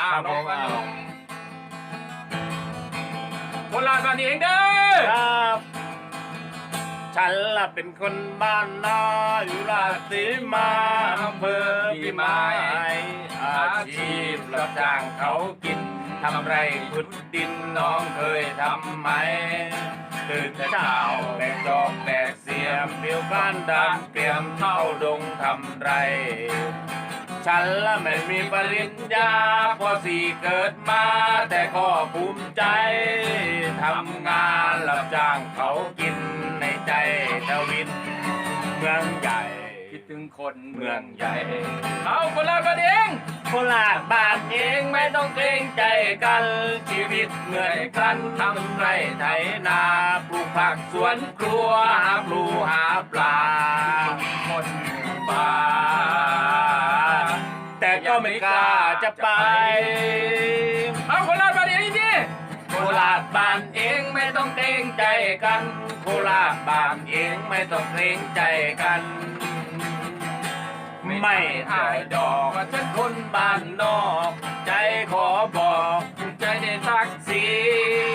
อ่าครับน้องผมฟันอ่าลงคนลาบ้านนี้เองเด้อครับ ฉันล่ะเป็นคนบ้านนาอยู่ราชสีมาอำเภอพิมายอาชีพรับจ้างเขากินทำไรขุดดินน้องเคยทำไหมตื่นแต่เช้าแบกดอกแบกเสียมเดียวกันดานเตรียมเท่าดงทำไร ฉันละไม่มีปริญญาพอสี่เกิดมา แต่ก็ภูมิใจทำงานรับจ้างเขากินในใจทวิน เมืองใหญ่ คิดถึงคนเมืองใหญ่ เอาคนลาบ้านเองคราชบ้านเองไม่ต้องเกรงใจกัน ชีวิตเหมือนกันทำไรไถนาปลูกผักสวนครัวหาปลูหาปลา ล้าจะไป เอาคนลาบ้านนี้เองดิโคราชบ้านเองไม่ต้องเกรงใจกัน โคราชบ้านเองไม่ต้องเกรงใจกัน ไม่อายดอกว่าฉันคนบ้านนอก ใจขอบอกใจในทักสี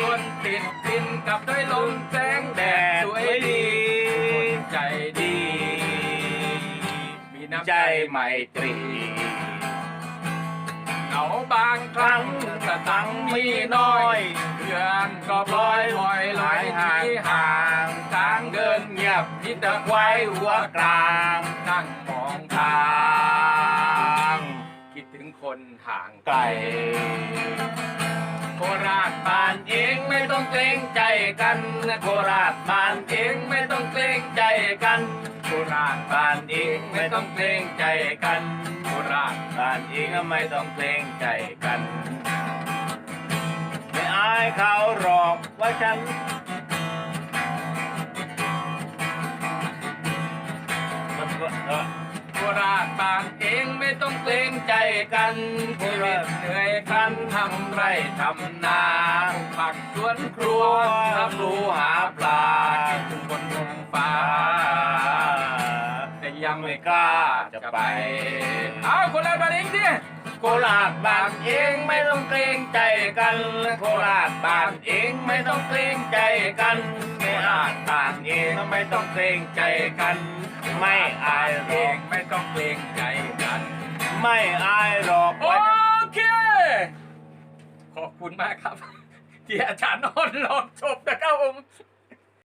คนติดดินกับด้วยลมแสงแดแดดดสวยไม่ดีดี คนใจดีดี มีน้ำใจไมตรี เหงาบางครั้งสตังค์มีน้อยเพื่อนก็พลอยลอยลอยหายห่างทางเดินเงียบที่ตะไคว้หัวกลางนั่งมองทาง คิดถึงคนห่างไกลโคราชบ้านเองไม่ต้องเกรงใจกันโคราชบ้านเองไม่ต้องเกรงใจกันโคราชบ้านเองไม่ต้องเกรงใจกันโคราชานเองก็ไม่ต้องเกรงใจกัน ไม่อายเขาหรอกว่าฉันมันก็เออโคราชบ้านเองไม่ต้องเกรงใจกันโคชีวิราตชเหนื่อยกันทำไรทำนา ผักสวนครัวรับรู้ ยังไม่กล้าจะไป เอาคนละบ้านเองดิโคราชบ้านเองไม่ต้องเกรงใจกันโคราชบ้านเองไม่ต้องเกรงใจกัน โคราชบานเองไม่ต้องเกรงใจกัน ไม่อายหรอกไม่ต้องเกรงใจกัน ไม่อายหรอกโอเค ขอบคุณมากครับ ที่อาจารย์นอนลอจบนะครับผม